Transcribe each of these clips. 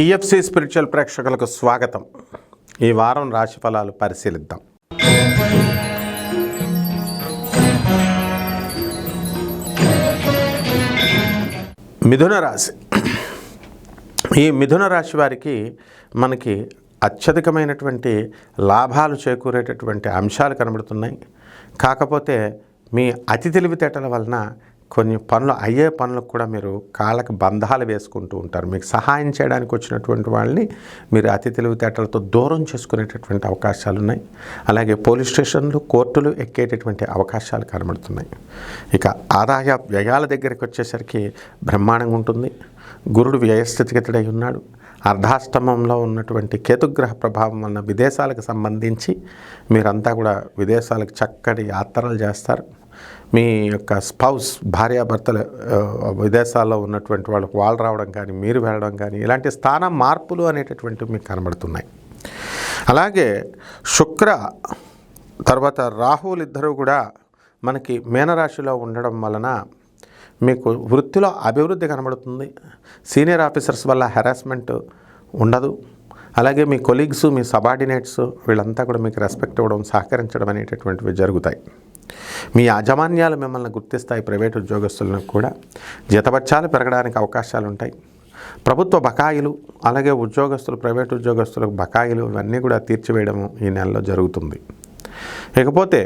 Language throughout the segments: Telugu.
టిఎఫ్సి స్పిరిచువల్ ప్రేక్షకులకు స్వాగతం. ఈ వారం రాశి ఫలాలు పరిశీలిద్దాం. మిథున రాశి. ఈ మిథున రాశి వారికి మనకి అత్యధికమైనటువంటి లాభాలు చేకూరేటటువంటి అంశాలు కనబడుతున్నాయి. కాకపోతే మీ అతి తెలివితేటల వలన కొన్ని పనులు అయ్యే పనులకు కూడా మీరు కాళ్ళకి బంధాలు వేసుకుంటూ ఉంటారు. మీకు సహాయం చేయడానికి వచ్చినటువంటి వాళ్ళని మీరు అతి తెలివితేటలతో దూరం చేసుకునేటటువంటి అవకాశాలు ఉన్నాయి అలాగే పోలీస్ స్టేషన్లు కోర్టులు ఎక్కేటటువంటి అవకాశాలు కనబడుతున్నాయి. ఇక ఆదాయ వ్యయాల దగ్గరికి వచ్చేసరికి బ్రహ్మాండంగా ఉంటుంది. గురుడు వ్యయస్థితిగతుడై ఉన్నాడు. అర్ధాష్టమంలో ఉన్నటువంటి కేతుగ్రహ ప్రభావం వలన విదేశాలకు సంబంధించి మీరంతా కూడా విదేశాలకు చక్కటి యాత్రలు చేస్తారు. మీ యొక్క స్పౌస్ భార్యాభర్తలు విదేశాల్లో ఉన్నటువంటి వాళ్ళకు వాళ్ళు రావడం కానీ మీరు వెళ్ళడం కానీ ఇలాంటి స్థాన మార్పులు అనేటటువంటివి మీకు కనబడుతున్నాయి. అలాగే శుక్ర తర్వాత రాహువులు ఇద్దరు కూడా మనకి మీనరాశిలో ఉండడం వలన మీకు వృత్తిలో అభివృద్ధి కనబడుతుంది. సీనియర్ ఆఫీసర్స్ వల్ల హెరాస్మెంట్ ఉండదు. అలాగే మీ కొలీగ్స్ మీ సబార్డినేట్స్ వీళ్ళంతా కూడా మీకు రెస్పెక్ట్ ఇవ్వడం సహకరించడం అనేటటువంటివి జరుగుతాయి. మీ యాజమాన్యాలు మిమ్మల్ని గుర్తిస్తాయి ప్రైవేట్ ఉద్యోగస్తులను కూడా. జీతబత్యాలు పెరగడానికి అవకాశాలు ఉంటాయి ప్రభుత్వ బకాయిలు అలాగే ఉద్యోగస్తులు ప్రైవేట్ ఉద్యోగస్తులకు బకాయిలు ఇవన్నీ కూడా తీర్చివేయడం ఈ నెలలో జరుగుతుంది. ఇకపోతే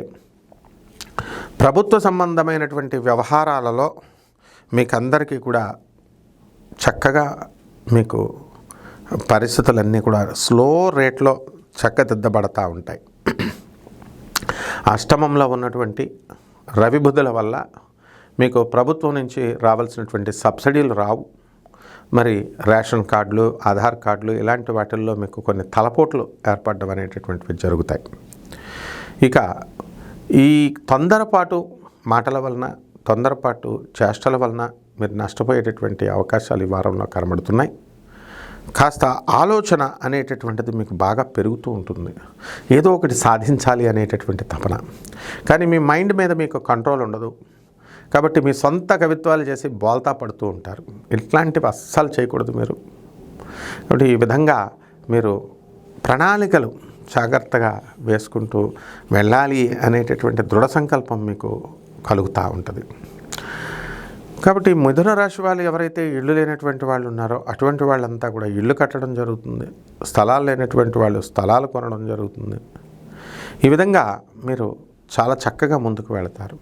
ప్రభుత్వ సంబంధమైనటువంటి వ్యవహారాలలో మీకు అందరికీ కూడా చక్కగా మీకు పరిస్థితులన్నీ కూడా స్లో రేట్లో చక్కదిద్దబడతా ఉంటాయి. అష్టమంలో ఉన్నటువంటి రవి బుధుల వల్ల మీకు ప్రభుత్వం నుంచి రావాల్సినటువంటి సబ్సిడీలు రావు. మరి రేషన్ కార్డులు ఆధార్ కార్డులు ఇలాంటి వాటిల్లో మీకు కొన్ని తలపోట్లు ఏర్పడడం అనేటటువంటివి జరుగుతాయి. ఇక ఈ తొందరపాటు మాటల వలన తొందరపాటు చేష్టల వలన మీరు నష్టపోయేటటువంటి అవకాశాలు ఈ వారంలో కనబడుతున్నాయి. కాస్త ఆలోచన అనేటటువంటిది మీకు బాగా పెరుగుతూ ఉంటుంది. ఏదో ఒకటి సాధించాలి అనేటటువంటి తపన. కానీ మీ మైండ్ మీద మీకు కంట్రోల్ ఉండదు. కాబట్టి మీ సొంత కవిత్వాలు చేసి బోల్తా పడుతూ ఉంటారు. ఇట్లాంటివి అస్సలు చేయకూడదు మీరు. కాబట్టి ఈ విధంగా మీరు ప్రణాళికలు జాగ్రత్తగా వేసుకుంటూ వెళ్ళాలి అనేటటువంటి దృఢ సంకల్పం మీకు కలుగుతూ ఉంటుంది. కాబట్టి మిథున రాశి వాళ్ళు ఎవరైతే ఇళ్ళు లేనటువంటి వాళ్ళు ఉన్నారో అటువంటి వాళ్ళంతా కూడా ఇళ్ళు కట్టడం జరుగుతుంది. స్థలాలు లేనటువంటి వాళ్ళు స్థలాలు కొనడం జరుగుతుంది. ఈ విధంగా మీరు చాలా చక్కగా ముందుకు వెళతారు.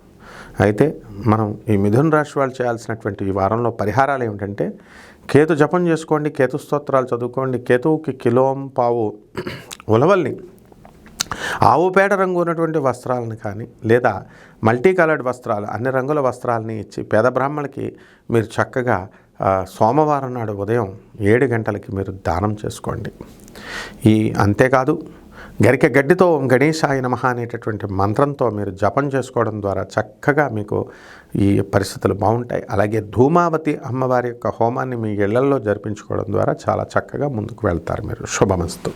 అయితే మనం ఈ మిథున రాశి వాళ్ళు చేయాల్సినటువంటి ఈ వారంలో పరిహారాలు ఏమిటంటే కేతు జపం చేసుకోండి కేతు స్తోత్రాలు చదువుకోండి కేతువుకి కిలోం పావు ఉలవల్ని ఆవు పేడ రంగు ఉన్నటువంటి వస్త్రాలను కానీ లేదా మల్టీ కలర్డ్ వస్త్రాలు అన్ని రంగుల వస్త్రాలని ఇచ్చి పేద బ్రాహ్మణులకి మీరు చక్కగా సోమవారం నాడు ఉదయం ఏడు గంటలకి మీరు దానం చేసుకోండి. ఈ అంతేకాదు గరిక గడ్డితో ఓం గణేశాయ నమః అనేటటువంటి మంత్రంతో మీరు జపం చేసుకోవడం ద్వారా చక్కగా మీకు ఈ పరిస్థితులు బాగుంటాయి. అలాగే ధూమావతి అమ్మవారి యొక్క హోమాన్ని మీ ఇళ్ళలో జరిపించుకోవడం ద్వారా చాలా చక్కగా ముందుకు వెళ్తారు మీరు. శుభమస్తు.